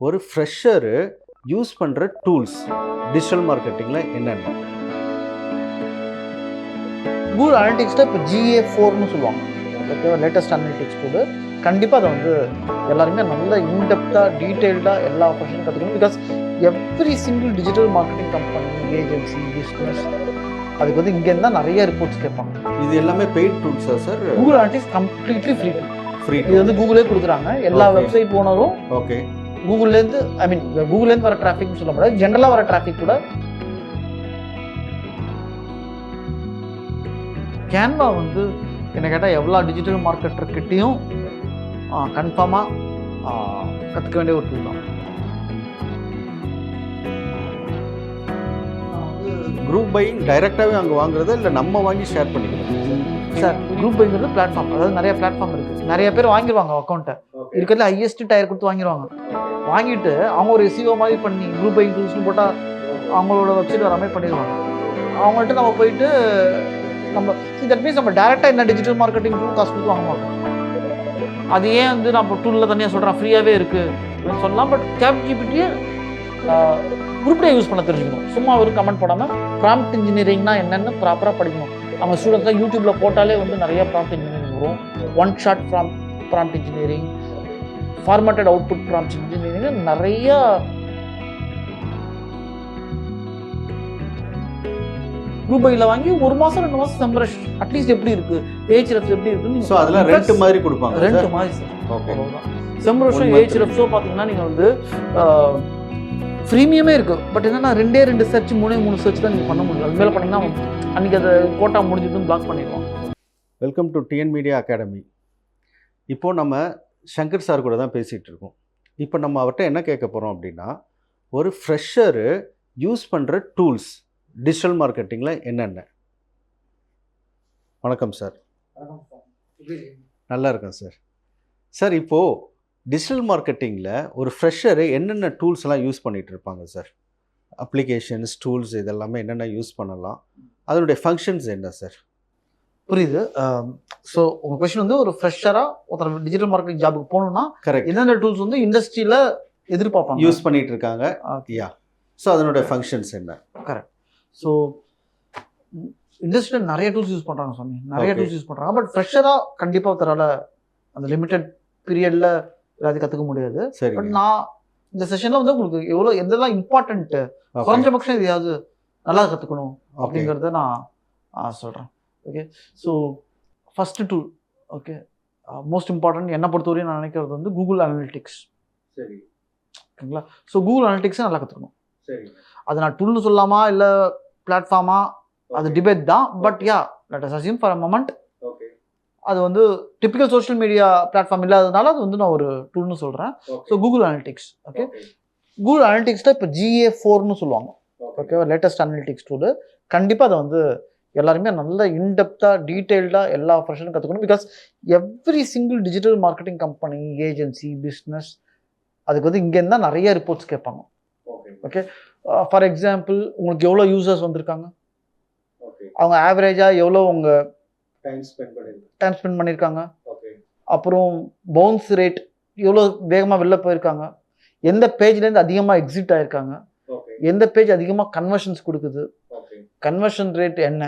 ஒரு fresher use பண்ணுற tools digital மார்க்கெட்டிங்கில் என்னென்ன? கூகுள் அனலிட்டிக்ஸில் இப்போ ஜிஏ ஃபோர்னு சொல்லுவாங்க. ஓகேவா லேட்டஸ்ட் அனலிட்டிக்ஸ் கூட கண்டிப்பாக அதை வந்து எல்லாருமே நல்ல இன்டெப்த்தாக டீட்டெயில்டாக எல்லா ஆப்பர்ஷனும் கற்றுக்கணும் because every single digital marketing company agency business அதுக்கு வந்து இங்கேருந்து தான் நிறைய ரிப்போர்ட்ஸ் கேட்பாங்க. இது எல்லாமே paid டூல்ஸா sir Google analytics completely free free இது வந்து கூகுளே கொடுக்குறாங்க. எல்லா. வெப்சைட் ஓனரும் ஓகே கூகுள்லேருந்து ஐ மீன் கூகுள்லேருந்து வர டிராஃபிக்னு சொல்ல முடியாது ஜென்ரலாக வர டிராஃபிக் கூட கேன்வா வந்து என்ன கேட்டால் எவ்வளோ டிஜிட்டல் மார்க்கெட்டர்கிட்டையும் கன்ஃபார்மாக கற்றுக்க வேண்டிய ஒரு டூல் தான். குரூப் பையிங் டைரெக்டாகவே அங்கே வாங்குறதா இல்லை நம்ம வாங்கி ஷேர் பண்ணிக்கலாம் சார் குரூப் பைங்கிறது பிளாட்ஃபார்ம் அதாவது நிறைய பிளாட்ஃபார்ம் இருக்குது நிறைய பேர் வாங்கிடுவாங்க அக்கௌண்ட்டை இருக்கிறதுல ஹையஸ்ட் டயர் கொடுத்து வாங்கிடுவாங்க வாங்கிட்டு அவங்க ஒரு எஸ்இஓ மாதிரி பண்ணி குரூப் பை டூல்ஸ்னு போட்டால் அவங்களோட வெப்சைட் வர மாதிரி பண்ணிடுவாங்க. அவங்கள்ட்ட நம்ம போயிட்டு நம்ம தட் மீன்ஸ் நம்ம டேரெக்டாக என்ன டிஜிட்டல் மார்க்கெட்டிங் டூல் காசு கொடுத்து வாங்க மாட்டோம் அது ஏன் வந்து நம்ம டூலில் தனியாக சொல்கிறேன் ஃப்ரீயாகவே இருக்குது சொல்லலாம். பட் கேப் ஜிபிடியை குரூப்டே யூஸ் பண்ண தெரிஞ்சுக்கணும். சும்மா ஒரு கமெண்ட் போடாமல் ப்ராம்ப்ட் இன்ஜினியரிங்னா என்னென்னு ப்ராப்பராக படிக்கணும். நம்ம ஸ்டூடெண்ட்ஸ் தான் யூடியூப்பில் போட்டாலே வந்து நிறைய ப்ராம்ப்ட் இன்ஜினியரிங் வரும். One shot prom prompt engineering formatted output prompt engineering நிறைய ரூபாயில் வாங்கி ஒரு மாதம் ரெண்டு மாதம் செம்பரஷ் அட்லீஸ்ட் எப்படி இருக்கு? ஏஹெச் ரெஃப்ஸ் எப்படி இருக்குன்னு ஸோ அதெல்லாம் ரெண்ட் மாதிரி கொடுப்பாங்க ரெண்டு மாதிரி சார். செம்பரஷம் One month ஏஹெச் ரெஃப்ஸோ பார்த்தீங்கன்னா நீங்கள் வந்து ஃப்ரீமியமே இருக்கு பட் என்னன்னா ரெண்டே ரெண்டு சர்ச் மூணே மூணு சர்ச் தான் நீங்கள் பண்ண முடியும். அது மேலே பண்ணீங்கன்னா அன்னைக்கு அதை கோட்டா முடிஞ்சிட்டு பிளாக் பண்ணிடுவோம். Welcome to TN media academy இப்போ நம்ம சங்கர் சார் கூட தான் பேசிகிட்டு இருக்கோம் இப்போ நம்ம அவர்கிட்ட என்ன கேட்க போகிறோம் அப்படின்னா ஒரு ஃப்ரெஷரு யூஸ் பண்ணுற டூல்ஸ் டிஜிட்டல் மார்க்கெட்டிங்கில் என்னென்ன? வணக்கம் சார். நல்லா இருக்கேன் சார். சார் இப்போது டிஜிட்டல் மார்க்கெட்டிங்கில் ஒரு ஃப்ரெஷரு என்னென்ன டூல்ஸ் எல்லாம் யூஸ் பண்ணிகிட்டு இருப்பாங்க சார்? அப்ளிகேஷன்ஸ் டூல்ஸ் இதெல்லாமே என்னென்ன யூஸ் பண்ணலாம்? அதனுடைய ஃபங்க்ஷன்ஸ் என்ன சார்? புரியுது. ஸோ உங்கள் கொஸ்டின் வந்து ஒரு ஃப்ரெஷராக ஒருத்தர் டிஜிட்டல் மார்க்கெட்டிங் ஜாபுக்கு போகணும்னா கரெக்ட் என்னென்ன டூல்ஸ் வந்து இண்டஸ்ட்ரியில் எதிர்பார்ப்பாங்க? யூஸ் பண்ணிட்டு இருக்காங்க. யா ஸோ அதனுடைய ஃபங்க்ஷன்ஸ் என்ன? ஸோ இண்டஸ்ட்ரியில் நிறைய டூல்ஸ் யூஸ் பண்ணுறாங்க சாமி நிறைய. டூல்ஸ் யூஸ் பண்ணுறாங்க பட் ஃப்ரெஷராக கண்டிப்பாக ஒருத்தரால அந்த லிமிட்டட் பீரியடில் எல்லாத்தையும் கற்றுக்க முடியாது. பட் சரிங்க நான் இந்த செஷனில் வந்து உங்களுக்கு எவ்வளோ எதெல்லாம் இம்பார்ட்டன்ட்டு Okay. குறைஞ்சபட்சம் எதையாவது நல்லா கற்றுக்கணும். அப்படிங்கிறத நான் சொல்கிறேன் okay so first tool okay most important என்னை பொறுத்தவரையும் நான் நினைக்கிறது வந்து கூகுள் அனலிட்டிக்ஸ் சரி. ஓகேங்களா? ஸோ கூகுள் அனலிட்டிக்ஸை நல்லா கற்றுக்கணும் சரி. அது நான் டூல்னு சொல்லலாமா இல்லை பிளாட்ஃபார்மா அது டிபேட் தான் but yeah let us assume for a moment okay அது வந்து டிப்பிக்கல் சோஷியல் மீடியா பிளாட்ஃபார்ம் இல்லாததுனால அது வந்து நான் ஒரு டூல்னு சொல்கிறேன் so Google analytics okay Google அனலிட்டிக்ஸில் இப்போ ஜிஏ ஃபோர்னு சொல்லுவாங்க. ஓகேவா லேட்டஸ்ட் அனலிட்டிக்ஸ் டூலு கண்டிப்பாக அதை வந்து எல்லாருமே நல்ல இன்டெப்த்தாக டீட்டெயில்டாக எல்லா ஆப்ரேஷனும் கற்றுக்கணும் because every single digital marketing company agency business அதுக்கு வந்து இங்கேருந்து தான் நிறைய ரிப்போர்ட்ஸ் கேட்பாங்க. ஓகே ஃபார் எக்ஸாம்பிள் உங்களுக்கு எவ்வளோ யூசர்ஸ் வந்திருக்காங்க? அவங்க ஆவரேஜாக எவ்வளோ உங்கள் டைம் ஸ்பெண்ட் பண்ணியிருக்காங்க அப்புறம் பவுன்ஸ் ரேட் எவ்வளோ வேகமாக வெளில போயிருக்காங்க? எந்த பேஜ்லேருந்து அதிகமாக எக்ஸிட் ஆயிருக்காங்க? எந்த பேஜ் அதிகமாக கன்வர்ஷன்ஸ் கொடுக்குது? கன்வர்ஷன் ரேட் என்ன?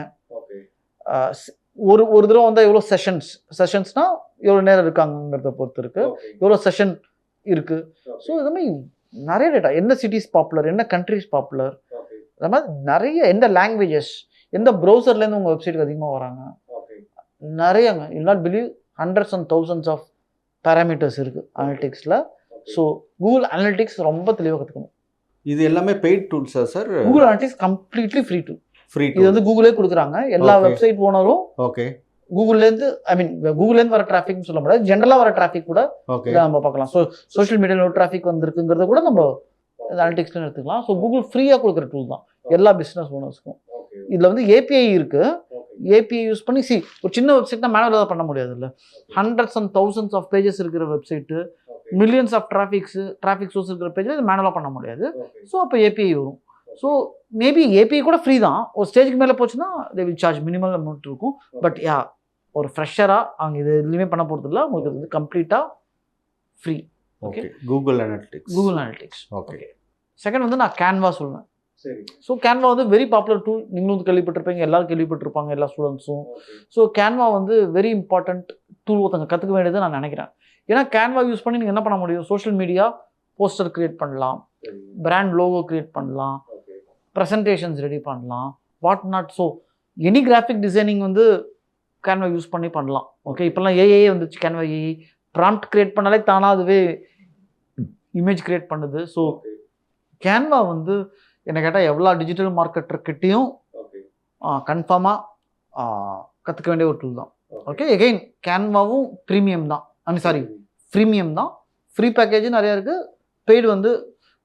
ஒரு ஒரு தடவை வந்தால் எவ்வளோ செஷன்ஸ் செஷன்ஸ்னால் எவ்வளோ நேரம் இருக்காங்கங்கிறத பொறுத்து இருக்கு ஓகே எவ்வளோ செஷன் இருக்கு ஸோ இது மாதிரி நிறைய டேட்டா எந்த சிட்டிஸ் பாப்புலர் என்ன கண்ட்ரிஸ் பாப்புலர் அது மாதிரி நிறைய எந்த லாங்குவேஜஸ் எந்த ப்ரௌசர்லேருந்து உங்கள் வெப்சைட்டுக்கு அதிகமாக வராங்க? நிறையங்க. You not believe hundreds and thousands of parameters இருக்குது அனலிட்டிக்ஸில் ஸோ கூகுள் அனலிட்டிக்ஸ் ரொம்ப தெளிவாக கற்றுக்கணும் இது எல்லாமே paid டூல்ஸா sir Google analytics completely free to free இது வந்து கூகுளே கொடுக்குறாங்க. எல்லா. வெப்சைட் ஓனரும் ஓகே கூகுள்லேருந்து ஐ மீன் கூகுள்லேருந்து வர டிராஃபிக்னு சொல்ல முடியாது. ஜென்ரலாக வர டிராஃபிக் கூட நம்ம பார்க்கலாம். ஸோ சோஷியல் மீடியாவில் டிராஃபிக் வந்திருக்குங்கிறத கூட நம்ம அனலிட்டிக்ஸ்ல எடுத்துக்கலாம். ஸோ கூகுள் ஃப்ரீயாக கொடுக்குற டூல் தான். எல்லா பிஸ்னஸ் ஓனர்ஸ்க்கும் இதில் வந்து ஏபிஐ இருக்கு. ஓகே ஏபிஐ யூஸ் பண்ணி சி ஒரு சின்ன வெப்சைட்னா மேனுவலாக பண்ண முடியாது இல்லை hundreds and thousands of pages இருக்கிற website millions of traffics traffic source இருக்கிற பேஜில் இது மேனுவலாக பண்ண முடியாது. ஸோ அப்போ ஏபிஐ வரும். ஸோ மேபி ஏபிஐ கூட ஃப்ரீ தான். ஒரு ஸ்டேஜுக்கு மேலே போச்சுன்னா they will charge minimal amount இருக்கும். பட் யா ஒரு ஃப்ரெஷராக அவங்க இது எதுலையுமே பண்ண போகிறது இல்லை உங்களுக்கு வந்து கம்ப்ளீட்டாக free okay Google analytics Google analytics okay second வந்து நான் கேன்வா சொல்லுவேன் சரி. ஸோ கேன்வா வந்து வெரி பாப்புலர் டூல் நீங்களும் வந்து கேள்விப்பட்டிருப்பீங்க. எல்லாரும் கேள்விப்பட்டிருப்பாங்க. எல்லா ஸ்டூடெண்ட்ஸும் ஸோ கேன்வா வந்து வெரி இம்பார்ட்டண்ட் டூல் ஒருத்தங்க கற்றுக்க வேண்டியது நான் நினைக்கிறேன். ஏன்னா கேன்வா யூஸ் பண்ணி நீங்கள் என்ன பண்ண முடியும்? சோஷியல் மீடியா போஸ்டர் கிரியேட் பண்ணலாம். பிராண்ட் லோகோ கிரியேட் பண்ணலாம். ப்ரெசன்டேஷன்ஸ் ரெடி பண்ணலாம். What not so any graphic designing வந்து கேன்வா யூஸ் பண்ணி பண்ணலாம். ஓகே இப்போல்லாம் ஏஏ வந்துச்சு கேன்வா ஏஐ ப்ராம்ப்ட் கிரியேட் பண்ணாலே தானாக அதுவே இமேஜ் கிரியேட் பண்ணுது. ஸோ கேன்வா வந்து என்ன கேட்டால் எவ்வளோ டிஜிட்டல் மார்க்கெட்டர்கிட்டையும் கன்ஃபார்மாக கற்றுக்க வேண்டிய ஒரு டூல் தான். ஓகே எகைன் கேன்வாவும் ப்ரீமியம் தான். ஐ மீன் சாரி ப்ரீமியம் தான். ஃப்ரீ பேக்கேஜ் நிறையா இருக்குது பெய்டு வந்து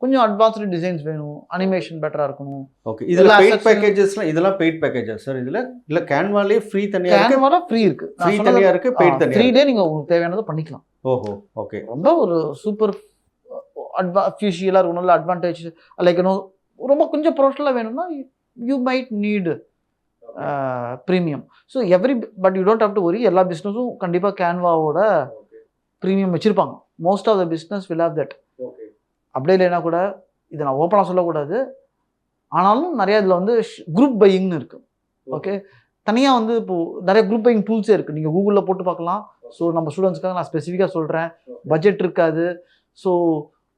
கொஞ்சம் அட்வான்ஸ்டு டிசைன்ஸ் வேணும். அனிமேஷன் பெட்டராக இருக்கணும். ஓகே இதுல எல்லா பெய்ட் பேக்கேஜஸ்லாம் இதெல்லாம் பெய்ட் பேக்கேஜஸ் சார் இதுல இல்ல கேன்வாலே ஃப்ரீ தனியா இருக்கு? கேன்வால ஃப்ரீ இருக்கு. ஃப்ரீ தனியா இருக்கு பெய்ட் தனியா த்ரீ. டே நீங்கள் உங்களுக்கு தேவையானதை பண்ணிக்கலாம். ஓஹோ ஓகே ரொம்ப ஒரு சூப்பர் அட்வா ஃபியூஷியலாக இருக்கணும். இல்லை அட்வான்டேஜ் லைக் இன்னும் ரொம்ப கொஞ்சம் ப்ரொஃபஷனலாக வேணும்னா you might need premium so every but you don't have to worry எல்லா பிஸ்னஸும் கண்டிப்பாக கேன்வாவோட ப்ரீமியம் வச்சுருப்பாங்க. Most of the business will have that அப்படியே இல்லைன்னா கூட இதை நான் ஓப்பனாக சொல்லக்கூடாது. ஆனாலும் நிறைய இதில் வந்து குரூப் பையிங்னு இருக்குது ஓகே தனியாக வந்து இப்போது நிறைய குரூப் பையிங் டூல்ஸே இருக்குது நீங்கள் கூகுளில் போட்டு பார்க்கலாம். ஸோ நம்ம ஸ்டூடெண்ட்ஸ்க்காக நான் ஸ்பெசிஃபிக்காக சொல்கிறேன் பட்ஜெட் இருக்காது. ஸோ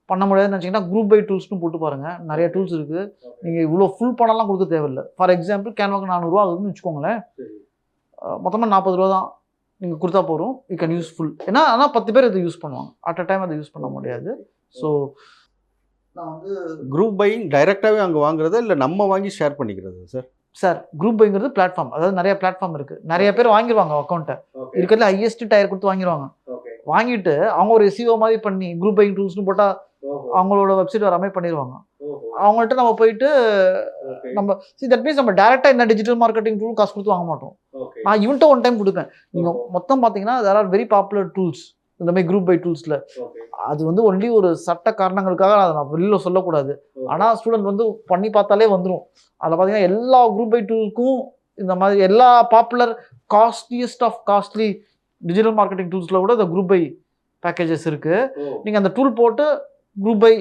பண்ண முடியாதுன்னு நினச்சிங்கன்னா குரூப் பை டூல்ஸ்னு போட்டு பாருங்கள் நிறைய டூல்ஸ் இருக்குது நீங்கள் இவ்வளோ ஃபுல் பணம்லாம் கொடுக்க தேவையில்லை. ஃபார் எக்ஸாம்பிள் கேன்வாக்கு நானூறுரூவா ஆகுதுன்னு வச்சுக்கோங்களேன். மொத்தமாக நாற்பது ரூபா தான் நீங்கள் கொடுத்தா போகிறோம் யூ கேன் யூஸ்ஃபுல் ஏன்னா ஆனால் பத்து பேர் இதை யூஸ் பண்ணுவாங்க. அட் அ டைம் அதை யூஸ் பண்ண முடியாது. ஸோ நான் வந்து குரூப் பையிங் டைரக்டாவே அங்க வாங்குறதா இல்ல நம்ம வாங்கி ஷேர் பண்ணிக்கிறது சார் சார் குரூப் பைங்கிறது பிளாட்ஃபார்ம் அதாவது நிறைய பிளாட்ஃபார்ம் இருக்குது நிறைய பேர் வாங்கிடுவாங்க அக்கௌண்ட்டை இருக்கிறதுல ஹையஸ்ட் டயர் கொடுத்து வாங்கிடுவாங்க வாங்கிட்டு அவங்க ஒரு எஸ்இஓ மாதிரி பண்ணி குரூப் பையிங் டூல்ஸ்னு போட்டால் அவங்களோட வெப்சைட் வர மாதிரி பண்ணிடுவாங்க அவங்கள்ட்ட நம்ம போயிட்டு நம்ம சி தட் மீன்ஸ் நம்ம டேரெக்டாக என்ன டிஜிட்டல் மார்க்கெட்டிங் டூல் காசு கொடுத்து வாங்க மாட்டோம். நான் இவன்ட்ட ஒன் டைம் கொடுப்பேன் நீங்கள் மொத்தம் பார்த்தீங்கன்னா there are very popular tools இந்த மாதிரி குரூப் பை டூல்ஸில் அது வந்து ஒன்லி ஒரு சட்ட காரணங்களுக்காக அதை நான் வெளியில் சொல்லக்கூடாது. ஆனால் ஸ்டூடெண்ட் வந்து பண்ணி பார்த்தாலே வந்துடும் அதில் பார்த்தீங்கன்னா எல்லா குரூப் பை டூலுக்கும் இந்த மாதிரி எல்லா popular costliest of costly digital marketing டூல்ஸில் கூட இந்த குரூப் பை பேக்கேஜஸ் இருக்குது நீங்கள் அந்த டூல் போட்டு குரூப் பை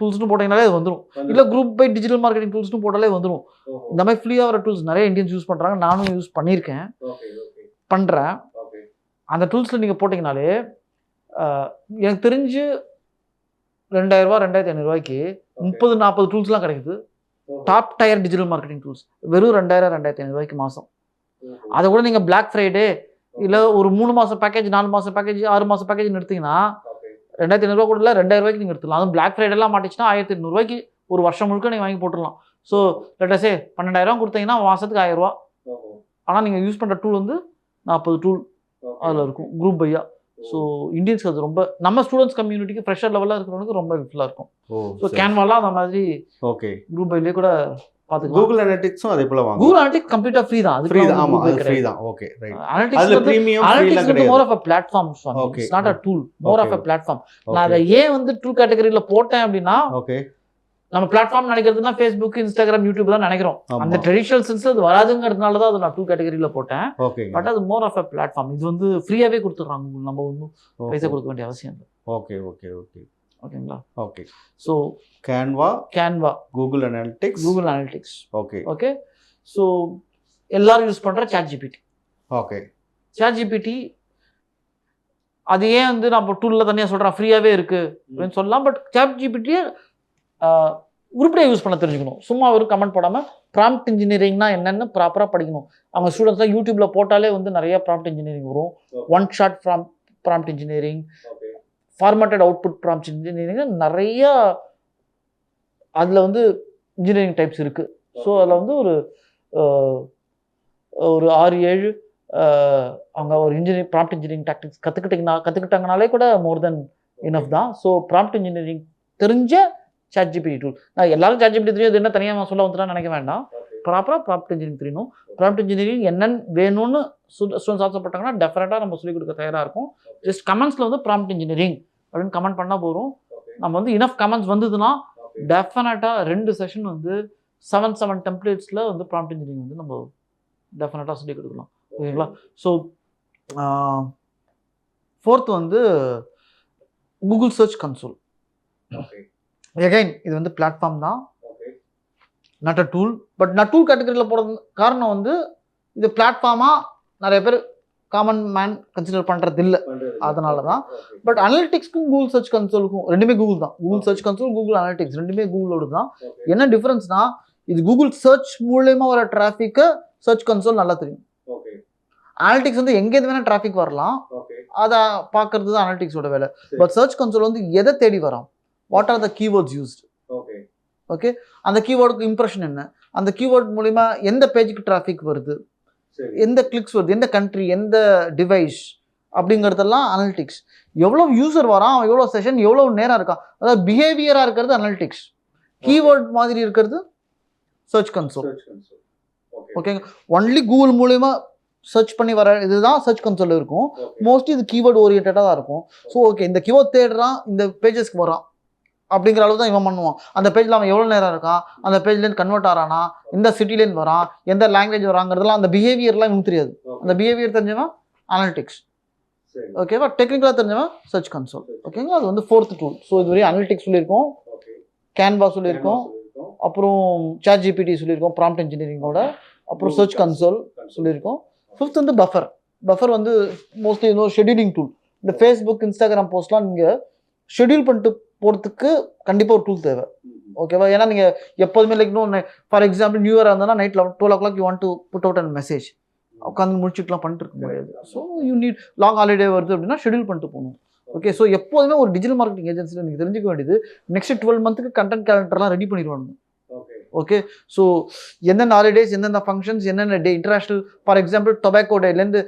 டூல்ஸ்னு போட்டிங்கனாலே அது வந்துடும் இல்லை குரூப் பை டிஜிட்டல் மார்க்கெட்டிங் டூல்ஸ்னு போட்டாலே வந்துடும் இந்த மாதிரி ஃப்ரீயாக வர டூல்ஸ் நிறைய இந்தியன்ஸ் யூஸ் பண்ணுறாங்க நானும் யூஸ் பண்ணியிருக்கேன். பண்ணுறேன் அந்த டூல்ஸில் நீங்கள் போட்டிங்கனாலே எனக்கு தெரிஞ்சு ரெண்டாயிரரூவா ரெண்டாயிரத்தி ஐநூறுரூவாய்க்கு முப்பது நாற்பது டூல்ஸ்லாம் கிடைக்குது. Top tier digital marketing tools வெறும் ரெண்டாயிரம் ரெண்டாயிரத்தி ஐநூறுரூவாய்க்கு மாதம் அதை கூட நீங்கள் Black ஃப்ரைடே இல்லை ஒரு மூணு மாதம் பேக்கேஜ் நாலு மாதம் பேக்கேஜ் ஆறு மாதம் பேக்கேஜ் எடுத்தீங்கன்னா ரெண்டாயிரத்தி ஐநூறுரூவா கூட இல்லை ரெண்டாயிரம் ரூபாய்க்கு நீங்கள் எடுத்துக்கலாம் அதுவும் Black ஃப்ரைடேலாம் மாட்டிச்சுன்னா ஆயிரத்தி எட்நூறுவாய்க்கு ஒரு வருஷம் முழுக்க நீங்கள் வாங்கி போட்டுடலாம். ஸோ லெட்டஸே பன்னெண்டாயிரம் கொடுத்தீங்கன்னா மாதத்துக்கு ஆயிரம் ரூபா ஆனால் நீங்கள் யூஸ் பண்ணுற டூல் வந்து நாற்பது டூல் அதில் இருக்கும் குரூப் பையா ஸோ இந்தியன்ஸ்க்கு அது ரொம்ப நம்ம ஸ்டூடெண்ட்ஸ் கம்யூனிட்டிக்கு ஃப்ரெஷர் லெவலில் இருக்கிறவங்களுக்கு ரொம்ப ஹெல்ப்ஃபுல்லாக இருக்கும். ஸோ கேன்வாலாம் அந்த மாதிரி ஓகே குரூப் பைலேயே கூட பார்த்துக்கலாம். கூகுள் அனலிட்டிக்ஸும் அதே போல வாங்க கூகுள் அனலிட்டிக் கம்ப்ளீட்டாக ஃப்ரீ தான். ஃப்ரீ அதுக்கு தான். ஆமா அது ஃப்ரீ தான். ஓகே ரைட் அனலிட்டிக்ஸ் வந்து பிரீமியம் அனலிட்டிக்ஸ் வந்து more of a platform Okay. It's not a tool more of Okay. Platform நான் அதை ஏன் வந்து டூல் கேட்டகரியில் போட்டேன் அப்படின்னா ஓகே நம்ம பிளாட்ஃபார்ம் நினைக்கிறதுனா ஃபேஸ்புக் இன்ஸ்டாகிராம் யூடியூப் தான் நினைக்கிறோம். அந்த ட்ரெடிஷனல் சென்ஸ் அது வராதுங்கிறதுனால தான் அதை நான் டூ கேட்டகரியில் போட்டேன். பட் அது மோர் ஆஃப் அ பிளாட்ஃபார்ம் இது வந்து ஃப்ரீயாகவே கொடுத்துட்றாங்க. நம்ம ஒன்றும் பைசா கொடுக்க வேண்டிய அவசியம் இல்லை. ஓகே ஓகே ஓகே ஓகேங்களா? Okay so Canva Canva Google analytics Google analytics okay okay so எல்லாரும் யூஸ் பண்ணுற chat GPT okay chat GPT அது ஏன் வந்து நான் இப்போ டூலில் தனியாக சொல்கிறேன் ஃப்ரீயாகவே இருக்குது அப்படின்னு சொல்லலாம். பட் சாட் ஜிபிடியை உருப்படியாக யூஸ் பண்ண தெரிஞ்சுக்கணும். சும்மா ஒரு கமெண்ட் போடாமல் ப்ராம்ப்ட் இன்ஜினியரிங்னா என்னென்னு ப்ராப்பராக படிக்கணும். அவங்க ஸ்டூடெண்ட்ஸ்லாம் யூடியூப்பில் போட்டாலே வந்து நிறைய ப்ராம்ப்ட் இன்ஜினியரிங் வரும். One shot prom prompt engineering formatted output prompt engineering நிறைய அதில் வந்து இன்ஜினியரிங் டைப்ஸ் இருக்குது ஸோ அதில் வந்து ஒரு ஒரு ஆறு ஏழு அவங்க ஒரு இன்ஜினியரிங் ப்ராம்ப்ட் இன்ஜினியரிங் டாக்டிக்ஸ் கற்றுக்கிட்டிங்கன்னா கற்றுக்கிட்டாங்கனாலே கூட மோர் தென் இனஃப் தான். ஸோ ப்ராம்ப்ட் இன்ஜினியரிங் தெரிஞ்ச சாட் ஜிபிடி டூல் நான் எல்லாரும் சாட் ஜிபிடி தெரியும் என்ன தனியாக சொல்ல வந்துட்டா நினைக்க வேண்டாம். ப்ராப்பராக ப்ராம்ப்ட் இன்ஜினியரிங் தெரியணும் ப்ராம்ப்ட் இன்ஜினியரிங் என்னென்னு வேணும்னு ஸ்டூடெண்ட்ஸ் ஆசைப்பட்டாங்கன்னா டெஃபினட்டாக நம்ம சொல்லிக் கொடுக்க தயாராக இருக்கும். ஜஸ்ட் கமெண்ட்ஸில் வந்து ப்ராம்ப்ட் இன்ஜினியரிங் அப்படின்னு கமெண்ட் பண்ணால் போதும். நம்ம வந்து இனஃப் கமெண்ட்ஸ் வந்ததுன்னா டெஃபினட்டாக ரெண்டு செஷன் வந்து செவன் செவன் டெம்ப்ளேட்ஸில் வந்து ப்ராம்ப்ட் இன்ஜினியரிங் வந்து நம்ம டெஃபினட்டாக சொல்லிக் கொடுக்கலாம். ஓகேங்களா? ஸோ ஃபோர்த் வந்து Google search console okay again இது வந்து பிளாட்ஃபார்ம் தான். நாட் அ டூல் பட் நான் டூல் கேட்டகரியில் போகிறது காரணம் வந்து இது பிளாட்ஃபார்மாக நிறைய பேர் காமன் மேன் கன்சிடர் பண்ணுறது இல்லை அதனால தான். பட் அனலிட்டிக்ஸ்க்கும் கூகுள் சர்ச் கன்சோலுக்கும் ரெண்டுமே கூகுள் தான். Google search console Google analytics ரெண்டுமே கூகுளோட தான். என்ன டிஃப்ரென்ஸ்னா இது கூகுள் சர்ச் மூலயமா வர டிராஃபிக்கை சர்ச் கன்சோல் நல்லா தெரியும். அனலிட்டிக்ஸ் வந்து எங்கேருந்து வேணால் டிராஃபிக் வரலாம். அதை பார்க்கறது தான் அனலிட்டிக்ஸோட வேலை. பட் சர்ச் கன்சோல் வந்து எதை தேடி வரோம்? What are the keywords used okay okay அந்த கீவேர்டுக்கு இம்ப்ரெஷன் என்ன? அந்த கீவேர்ட் மூலிமா எந்த பேஜுக்கு டிராஃபிக் வருது? எந்த கிளிக்ஸ் வருது? எந்த கண்ட்ரி எந்த டிவைஸ் அப்படிங்கிறதெல்லாம் அனலிட்டிக்ஸ் எவ்வளோ யூசர் வரான்? எவ்வளோ செஷன் எவ்வளோ நேரம் இருக்கான்? அதாவது பிஹேவியராக இருக்கிறது அனலிட்டிக்ஸ் கீவேர்ட் மாதிரி இருக்கிறது சர்ச் கன்சோல் ஓகேங்க ஒன்லி கூகுள் மூலயமா சர்ச் பண்ணி வர இதுதான் சர்ச் கன்சோல் இருக்கும். மோஸ்ட்லி இது கீவேர்ட் ஓரியன்டாக தான் இருக்கும். ஸோ ஓகே இந்த கீவேர்ட் தேடுறான் இந்த பேஜஸ்க்கு வரான். அப்படிங்கிற அளவு தான் இவன் பண்ணுவான். அந்த பேஜில் அவன் எவ்வளோ நேரம் இருக்கான்? அந்த பேஜ்லேருந்து கன்வெர்ட் ஆறானா? எந்த சிட்டிலேருந்து வரான்? எந்த லாங்குவேஜ் வராங்கிறதுலாம் அந்த பிஹேவியர்லாம் இவனுக்கு தெரியாது. அந்த பிஹேவியர் தெரிஞ்சவன் அனலிட்டிக்ஸ் ஓகேவா டெக்னிக்கலாக தெரிஞ்சவன் சர்ச் கன்சோல் ஓகேங்களா அது வந்து ஃபோர்த் டூல் ஸோ இது வரையும் அனலிட்டிக்ஸ் சொல்லியிருக்கோம். கேன்வா சொல்லியிருக்கோம். அப்புறம் சாட் ஜிபிடி சொல்லியிருக்கோம் ப்ராம்ப்ட் இன்ஜினியரிங்கோட அப்புறம் சர்ச் கன்சோல் சொல்லியிருக்கோம். ஃபிஃப்த் வந்து பஃபர் பஃபர் வந்து மோஸ்ட்லி இன்னும் ஷெடியூலிங் டூல் இந்த ஃபேஸ்புக் இன்ஸ்டாகிராம் போஸ்ட்லாம் நீங்கள் ஷெடியூல் பண்ணிட்டு போகிறதுக்கு கண்டிப்பாக ஒரு டூல் தேவை. ஓகேவா ஏன்னா நீங்கள் எப்போதுமே லைக் இன்னொன்று ஃபார் எக்ஸாம்பிள் நியூ இயர் இருந்ததுன்னா night eleven twelve o'clock you want to put out and message உட்காந்து முடிச்சுட்டுலாம் பண்ணிட்டு இருக்க முடியாது. So you need long holiday வருது அப்படின்னா ஷெடியூல் பண்ணிட்டு போகணும். ஓகே ஸோ எப்போதுமே ஒரு டிஜிட்டல் மார்க்கெட்டிங் ஏஜென்சியில் நீங்கள் தெரிஞ்சுக்க வேண்டியது நெக்ஸ்ட் டுவெல் மந்த்துக்கு கண்டென்ட் கேலண்டர்லாம் ரெடி பண்ணிடுவாங்க ஓகே ஸோ எந்தெந்த ஹாலிடேஸ் எந்தெந்த ஃபங்க்ஷன்ஸ் என்னென்ன day international for example tobacco டேலேருந்து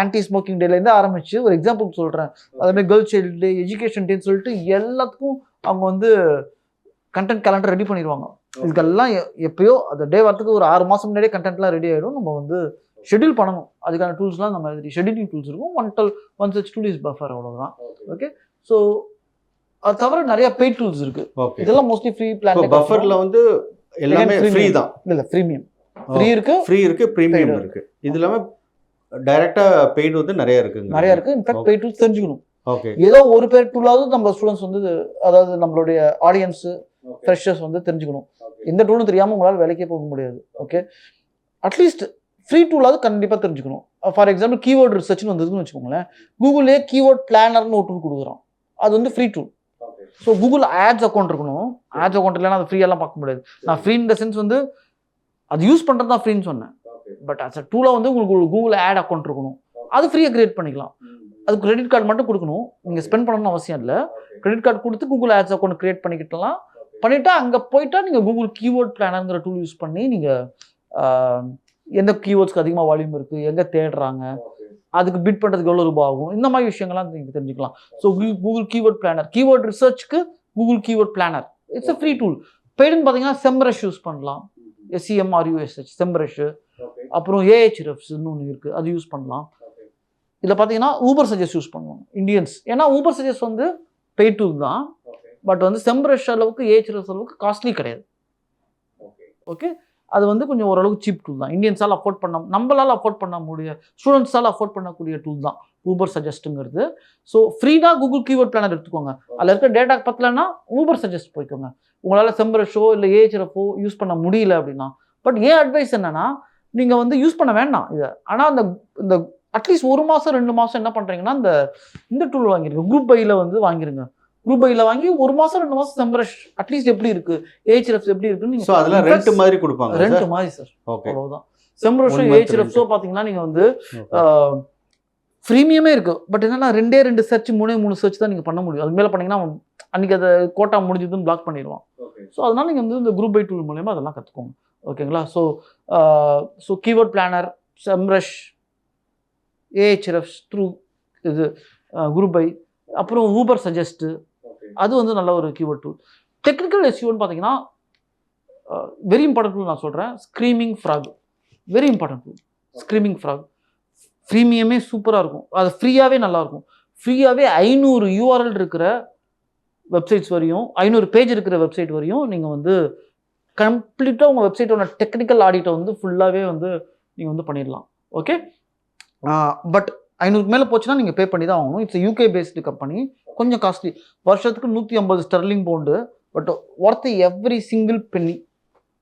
anti smoking டேலேருந்து ஆரம்பிச்சு ஒரு எக்ஸாம்பிள் சொல்கிறேன் அதேமாதிரி கேர்ள்ஸ் சைல்டு டே எஜுகேஷன் டேன்னு சொல்லிட்டு எல்லாத்துக்கும் அவங்க வந்து கண்டென்ட் கேலண்டர் ரெடி பண்ணிடுவாங்க இதுக்கெல்லாம் எப்பயோ அந்த டே வரத்துக்கு ஒரு ஆறு மாதம் முன்னாடியே கண்டென்ட்லாம் ரெடி ஆகிடும் நம்ம வந்து ஷெட்யூல் பண்ணணும். அதுக்கான டூல்ஸ்லாம் நம்ம ஷெட்யூலிங் டூல்ஸ் இருக்கும். One twelve one such tool is Buffer அவ்வளோதான் ஓகே ஸோ அது தவிர நிறைய பெய்ட் டூல்ஸ் இருக்கு. இதெல்லாம் மோஸ்ட்லி ஃப்ரீ பிளான் பஃபர்ல வந்து எல்லாமே ஃப்ரீ. தான் இல்லை ஃப்ரீமியம் ஃப்ரீ இருக்கு ஃப்ரீ இருக்கு ப்ரீமியம் இருக்கு. இது இல்லாம டைரக்டா பெய்டு வந்து நிறைய இருக்குங்க. நிறைய இருக்கு. இன்ஃபேக்ட். பெய்ட் தெரிஞ்சுக்கணும். ஓகே ஏதோ ஒரு பேர் டூலாவது நம்ம ஸ்டூடெண்ட்ஸ் வந்து அதாவது நம்மளுடைய ஆடியன்ஸ் ஃப்ரெஷர்ஸ் வந்து தெரிஞ்சுக்கணும். எந்த டூலும் தெரியாமல் உங்களால் வேலைக்கே போக முடியாது. ஓகே அட்லீஸ்ட் ஃப்ரீ டூலாவது கண்டிப்பாக தெரிஞ்சுக்கணும். ஃபார் எக்ஸாம்பிள் கீவேர்ட் ரிசர்ச்னு வந்ததுன்னு வச்சுக்கோங்களேன். கூகுளே கீவேர்ட் பிளானர்னு ஒரு டூல் கொடுக்குறோம் அது வந்து free tool so Google ads account இருக்கணும். ஆட்ஸ் அக்கௌண்ட் இல்லைன்னா அது ஃப்ரீயெல்லாம் பார்க்க முடியாது. நான் ஃப்ரீ இந்த சென்ஸ் வந்து அது யூஸ் பண்ணுறது தான் ஃப்ரீன்னு சொன்னேன். பட் அஸ் அ டூலாக வந்து உங்களுக்கு கூகுள் ஆட் அக்கௌண்ட் இருக்கணும். அது ஃப்ரீயாக கிரியேட் பண்ணிக்கலாம். அதுக்கு கிரெடிட் கார்டு மட்டும் கொடுக்கணும். நீங்கள் ஸ்பெண்ட் பண்ணணும்னு அவசியம் இல்லை. கிரெடிட் கார்டு கொடுத்து கூகுள் ஆட்ஸ் அக்கௌண்ட் கிரியேட் பண்ணிக்கிட்டலாம். பண்ணிட்டா அங்கே போயிட்டா நீங்கள் கூகுள் கீவேர்ட் பிளானருங்கிற டூல் யூஸ் பண்ணி நீங்கள் எந்த கீவேர்ட்ஸ்க்கு அதிகமாக வால்யூம் இருக்குது எங்கே தேடுறாங்க அதுக்கு பிட் பண்ணுறதுக்கு எவ்வளோ ரூபாய் ஆகும்? இந்த மாதிரி விஷயங்கள்லாம் நீங்கள் தெரிஞ்சுக்கலாம். So Google keyword planner keyword ரிசர்ச்க்கு Google keyword planner it's a free tool பெய்டுன்னு பார்த்தீங்கன்னா செம்ரஷ் யூஸ் பண்ணலாம். எஸ்சிஎம்ஆர்யூஎஸ்ஹெச் செம்ரஷ் ஓகே அப்புறம் ஏஹெச் ரெஃப்ஸ்னு ஒன்று இருக்குது அது யூஸ் பண்ணலாம். இதில் பார்த்தீங்கன்னா ஊபர் சஜஸ்ட் யூஸ் பண்ணுவாங்க இந்தியன்ஸ் ஏன்னா ஊபர் சஜஸ்ட் வந்து பே டூல் தான். பட் வந்து செம்ரஷ் அளவுக்கு ஏஹெச்எஸ் அளவுக்கு காஸ்ட்லி கிடையாது. ஓகே அது வந்து கொஞ்சம் ஓரளவுக்கு சீப் டூல் தான். இந்தியன்ஸால் அஃபோர்ட் பண்ண நம்மளால் அஃபோர்ட் பண்ண முடிய ஸ்டூடெண்ட்ஸால் அஃபோர்ட் பண்ணக்கூடிய டூல் தான். ஊபர் சஜஸ்ட்டுங்கிறது ஸோ ஃப்ரீடாக கூகுள் கீவேர்ட் பிளானர் எடுத்துக்கோங்க. அதில் இருக்க டேட்டா பத்தலைன்னா ஊபர் சஜஸ்ட் போய்க்கோங்க. உங்களால் செம்பரஷோ இல்லை ஏஹெச்எஃப்ஓ யூஸ் பண்ண முடியல அப்படின்னா பட் ஏன் அட்வைஸ் என்னென்னா நீங்கள் வந்து யூஸ் பண்ண வேண்டாம் இதை. ஆனால் அந்த இந்த அட்லீஸ்ட் ஒரு மாதம் ரெண்டு மாதம் என்ன பண்ணுறீங்கன்னா இந்த இந்த டூல் வாங்கிருங்க. குரூப் பையில் வந்து வாங்கிருங்க. குரூப் பையில் வாங்கி ஒரு மாதம் ரெண்டு மாதம் செம்பரஷ் அட்லீஸ்ட் எப்படி இருக்கு? ஏஹெச்எஃப் எப்படி இருக்குன்னு ஸோ அதெல்லாம் ரெண்ட் மாதிரி கொடுப்பாங்க ரெண்ட் மாதிரி சார் ஓகே அவ்வளவுதான். Month ஏஹெச்எஃப்ஸோ பார்த்தீங்கன்னா நீங்கள் வந்து ஃப்ரீமியமே இருக்கு. பட் என்னன்னா ரெண்டே ரெண்டு சர்ச் மூணே மூணு சர்ச் தான் நீங்கள் பண்ண முடியும். அது மேலே பண்ணீங்கன்னா அன்னைக்கு அதை கோட்டா முடிஞ்சதுன்னு பிளாக் பண்ணிடுவான். ஸோ அதனால நீங்கள் வந்து இந்த குரூப் பை டூல் மூலயமா அதெல்லாம் கற்றுக்கோங்க ஓகேங்களா so so keyword planner Semrush AHF through இது குரூப் பை அப்புறம் ஊபர் சஜஸ்ட்டு அது வந்து நல்ல ஒரு கீவேர்ட் டூல் டெக்னிக்கல் எஸ்யூன்னு பார்த்தீங்கன்னா வெரி இம்பார்ட்டன்ட் டூல் நான் சொல்கிறேன் Screaming Frog very important tool Screaming Frog ப்ரீமியமே சூப்பராக இருக்கும். அது ஃப்ரீயாகவே நல்லாயிருக்கும் ஃப்ரீயாகவே ஐநூறு யூஆர்எல் இருக்கிற வெப்சைட்ஸ் வரையும் ஐநூறு பேஜ் இருக்கிற வெப்சைட் வரையும் நீங்கள் வந்து கம்ப்ளீட்டாக உங்கள் வெப்சைட்டோட டெக்னிக்கல் ஆடிட்டை வந்து ஃபுல்லாகவே வந்து நீங்கள் வந்து பண்ணிடலாம். ஓகே பட் ஐநூறுக்கு மேலே போச்சுன்னா நீங்கள் பே பண்ணி தான் ஆகணும். இட்ஸ் யூகே பேஸ்டு கம்பெனி கொஞ்சம் காஸ்ட்லி. வருஷத்துக்கு நூற்றி ஐம்பது sterling pound but worth every single penny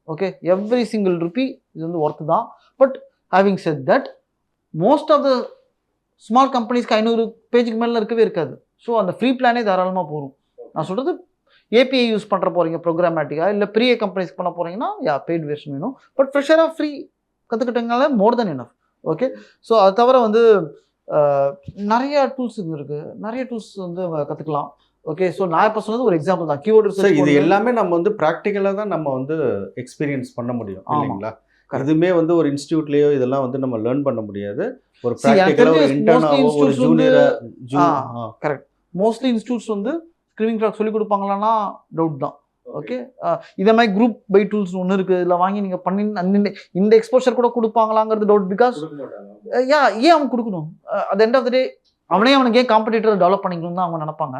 okay every single rupee இது வந்து ஒர்த்து தான். But having set that most of the small கம்பெனிஸ்க்கு ஐநூறு பேஜுக்கு மேலே இருக்கவே இருக்காது. ஸோ அந்த ஃப்ரீ பிளானே தாராளமாக போகும். நான் சொல்கிறது ஏபிஐ யூஸ் பண்ணுற போகிறீங்க ப்ரோக்ராமேட்டிக்காக இல்லை பெரிய கம்பெனிஸ் பண்ண போகிறீங்கன்னா யா பெய்ட் வேர்ஷன் வேணும். பட் ஃப்ரெஷராக free கற்றுக்கிட்டீங்கனால more then enough okay so அது தவிர வந்து நிறைய டூல்ஸ் இருக்குது நிறைய டூல்ஸ் வந்து கற்றுக்கலாம் ஓகே ஸோ நான் இப்போ சொன்னது ஒரு எக்ஸாம்பிள் தான். கீவோர்டு சார் இது எல்லாமே நம்ம வந்து ப்ராக்டிக்கலாக தான் நம்ம வந்து எக்ஸ்பீரியன்ஸ் பண்ண முடியும். இல்லைங்களா. இதுவுமே வந்து ஒரு இன்ஸ்டியூட்லயோ இதெல்லாம் வந்து நம்ம லேர்ன் பண்ண முடியாது. ஒரு ப்ராக்டிக்கலாக ஒரு தெரிஞ்சு இன்டர்னாவோ mostly ஒரு institutes வந்து- ஜூனியரா ஆ. மோஸ்ட்லி இன்ஸ்டியூட்ஸ் வந்து ஸ்க்ரீனிங் கிளாக் சொல்லி கொடுப்பாங்களான்னா டவுட் தான். ஓகே இதே மாதிரி குரூப் பை டூல்ஸ் ஒன்று இருக்குது இதில் வாங்கி நீங்கள் பண்ணி அந்த இந்த எக்ஸ்போஷர் கூட கொடுப்பாங்களாங்கிறது டவுட் பிகாஸ் யா ஏன் அவன் கொடுக்கணும்? அது எண்ட் ஆஃப் த டே அவனே அவனுக்கு ஏன் காம்படிட்டர் டெவலப் பண்ணிக்கணும் தான் அவங்க நினைப்பாங்க.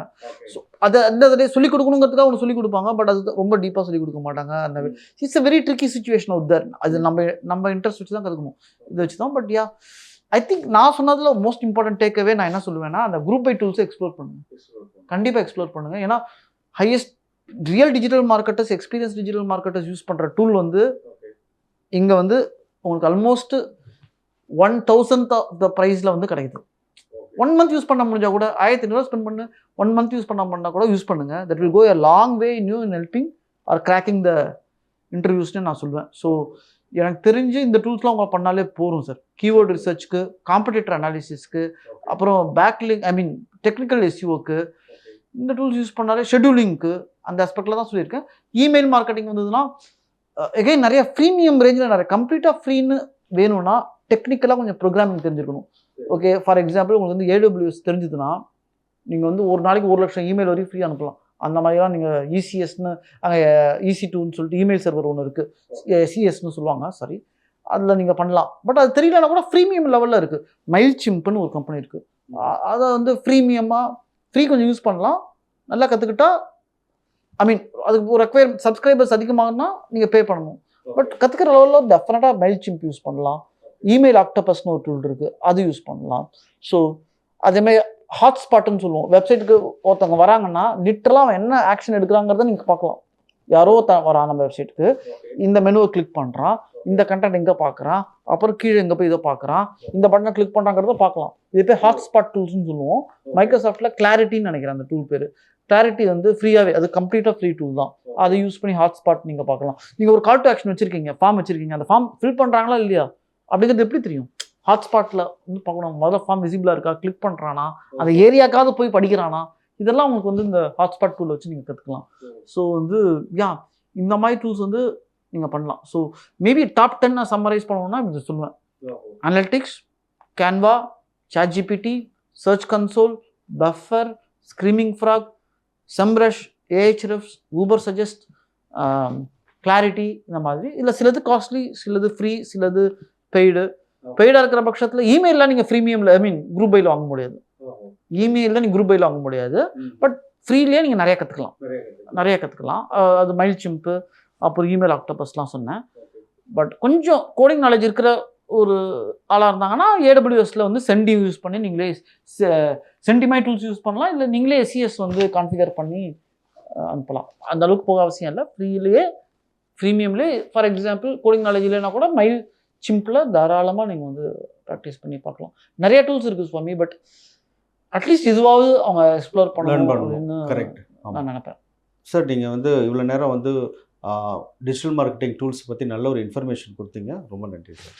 ஸோ அது அந்த டே சொல்லிக் கொடுக்கணுங்கிறதுக்காக அவங்க சொல்லிக் கொடுப்பாங்க. பட் அது ரொம்ப டீப்பாக சொல்லிக் கொடுக்க மாட்டாங்க. அந்த it's a very tricky situation out there அது நம்ம நம்ம இன்ட்ரெஸ்ட் வச்சு தான் கற்றுக்கணும். இதை வச்சு தான் பட் யா ஐ திங்க் நான் சொன்னதில் மோஸ்ட் இம்பார்ட்டன்ட் டேக்அவே நான் என்ன சொல்லுவேன்னா அந்த குரூப் பை டூல்ஸை எக்ஸ்ப்ளோர் பண்ணுங்க. கண்டிப்பாக எக்ஸ்ப்ளோர் பண்ணுங்க. ஏன்னா highest real digital marketers experience digital marketers use பண்ணுற டூல் வந்து இங்கே வந்து உங்களுக்கு almost one thousand of the ப்ரைஸில் வந்து கிடைக்குது. ஒன் மந்த் யூஸ் பண்ண முடிஞ்சா கூட ஆயிரத்தி ஐநூறுவா ஸ்பெண்ட் பண்ணு. ஒன் மந்த் யூஸ் பண்ண பண்ணால் கூட யூஸ் பண்ணுங்க. That will go a long way new in helping or cracking the இன்டர்வியூஸ்னு நான் சொல்லுவேன் ஸோ எனக்கு தெரிஞ்சு இந்த டூல்ஸ்லாம் உங்களை பண்ணாலே போதும் சார் கீவேர்டு ரிசர்ச்க்கு காம்படிட்டர் அனாலிசிஸ்க்கு அப்புறம் பேக்லிங் ஐ மீன் டெக்னிக்கல் எஸ்யூஓக்கு இந்த டூல்ஸ் யூஸ் பண்ணாலே ஷெட்யூலிங்க்கு அந்த ஆஸ்பெக்டில் தான் சொல்லியிருக்கேன். இமெயில் மார்க்கெட்டிங் வந்ததுன்னா எகைன் நிறைய ப்ரீமியம் ரேஞ்சில் நிறைய கம்ப்ளீட்டாக ஃப்ரீன்னு வேணும்னா டெக்னிக்கலாக கொஞ்சம் ப்ரோக்ராமிங் தெரிஞ்சிருக்கணும் ஓகே ஃபார் எக்ஸாம்பிள் உங்களுக்கு வந்து ஏடபிள்யூஎஸ் தெரிஞ்சதுன்னா நீங்கள் வந்து ஒரு நாளைக்கு ஒரு லட்சம் இமெயில் வரையும் ஃப்ரீ அனுப்பலாம். அந்த மாதிரிலாம் நீங்கள் இசிஎஸ்னு அங்கே இசி டூன்னு சொல்லிட்டு இமெயில் சர்வர் ஒன்று இருக்குது சிஎஸ்னு சொல்லுவாங்க சாரி அதில் நீங்கள் பண்ணலாம். பட் அது தெரியலனா கூட ஃப்ரீமியம் லெவலில் இருக்குது மைல் சிம்ப்னு ஒரு கம்பெனி இருக்குது அதை வந்து ஃப்ரீமியமாக ஃப்ரீ கொஞ்சம் யூஸ் பண்ணலாம். நல்லா கற்றுக்கிட்டா ஐ மீன் அதுக்கு ஒரு ரெக்வயர் சப்ஸ்கிரைபர்ஸ் அதிகமாகனா நீங்கள் பே பண்ணணும். பட் கற்றுக்கிற லெவலில் டெஃபினட்டாக மெயில் சிம்ப் யூஸ் பண்ணலாம். இமெயில் ஆக்டபஸ்னு ஒரு டூல் இருக்குது அது யூஸ் பண்ணலாம். ஸோ அதேமாதிரி ஹாட்ஸ்பாட்னு சொல்லுவோம். வெப்சைட்டுக்கு ஒருத்தவங்க வராங்கன்னா லிட்டரலாக அவன் என்ன ஆக்ஷன் எடுக்கிறாங்கிறத நீங்கள் பார்க்கலாம். யாரோ ஒருத்தன் வரான் நம்ம வெப்சைட்டுக்கு இந்த மெனுவை கிளிக் பண்ணுறான் இந்த கண்டென்ட் எங்கே பார்க்குறான் அப்புறம் கீழே எங்கே போய் இதை பார்க்குறான் இந்த பட்டனை கிளிக் பண்ணுறாங்கிறத பார்க்கலாம். இது பேர் ஹாட்ஸ்பாட் டூல்ஸ்னு சொல்லுவோம். மைக்ரோசாஃப்ட்டில் கிளாரிட்டின்னு நினைக்கிறேன் அந்த டூல் பேர். கிளாரிட்டி வந்து ஃப்ரீயாகவே அது கம்ப்ளீட்டாக ஃப்ரீ டூல் தான். அதை யூஸ் பண்ணி ஹாட்ஸ்பாட் நீங்கள் பார்க்கலாம். நீங்கள் ஒரு கால் டு ஆக்ஷன் வச்சிருக்கீங்க ஃபார்ம் வச்சிருக்கீங்க அந்த ஃபார்ம் ஃபில் பண்ணுறாங்களா இல்லையா? அப்படிங்கிறது எப்படி தெரியும்? ஹாட்ஸ்பாட்டில் வந்து பார்க்கணும். முதல்ல ஃபார்ம் விசிபிளாக இருக்கா? கிளிக் பண்ணுறானா அந்த ஏரியாக்காவது போய் படிக்கிறானா? இதெல்லாம் உங்களுக்கு வந்து இந்த ஹாட்ஸ்பாட் டூல் வச்சு நீங்கள் கற்றுக்கலாம் ஸோ வந்து யா இந்த மாதிரி டூல்ஸ் வந்து நீங்கள் பண்ணலாம். ஸோ மேபி டாப் டென் நான் சம்மரைஸ் பண்ணணும்னா இது சொல்லுவேன். Analytics Canva chat GPT search console Buffer Screaming Frog Semrush AHFs Ubersuggest Clarity இந்த மாதிரி. இல்லை சிலது காஸ்ட்லி சிலது ஃப்ரீ சிலது பெய்டு பெய்டாக இருக்கிற பட்சத்தில் இமெயிலில் நீங்கள் ஃப்ரீமியமில் ஐ மீன் குரூப் பையில் வாங்க முடியாது. இமெயிலில் நீங்கள் குரூப் பையில் வாங்க முடியாது. பட் ஃப்ரீலேயே நீங்கள் நிறைய கற்றுக்கலாம் நிறைய கற்றுக்கலாம் அது மைல் சிம்ப்பு அப்புறம் இமெயில் ஆக்டோபஸ்லாம் சொன்னேன். பட் கொஞ்சம் கோடிங் நாலேஜ் இருக்கிற ஒரு ஆளாக இருந்தாங்கன்னா ஏடபிள்யூஎஸ்ல வந்து சென்டி யூஸ் பண்ணி நீங்களே சென்டிமை டூல்ஸ் யூஸ் பண்ணலாம். இல்லை நீங்களே எஸ்சிஎஸ் வந்து கான்ஃபிகர் பண்ணி அனுப்பலாம். அந்த அளவுக்கு போக அவசியம் இல்லை. ஃப்ரீலேயே ப்ரீமியம்லேயே ஃபார் எக்ஸாம்பிள் கோடிங் நாலேஜ் இல்லைன்னா கூட மைல் சிம்பிள் தாராளமாக நீங்கள் வந்து ப்ராக்டிஸ் பண்ணி பார்க்கலாம். நிறைய டூல்ஸ் இருக்குது சுவாமி பட் அட்லீஸ்ட் இதுவாவது அவங்க எக்ஸ்ப்ளோர் பண்ணணும் அப்படின்னு நான் நினைப்பேன். சார் நீங்கள் வந்து இவ்வளோ நேரம் வந்து டிஜிட்டல் மார்க்கெட்டிங் டூல்ஸ் பற்றி நல்ல ஒரு இன்ஃபர்மேஷன் கொடுத்தீங்க. ரொம்ப நன்றி சார்.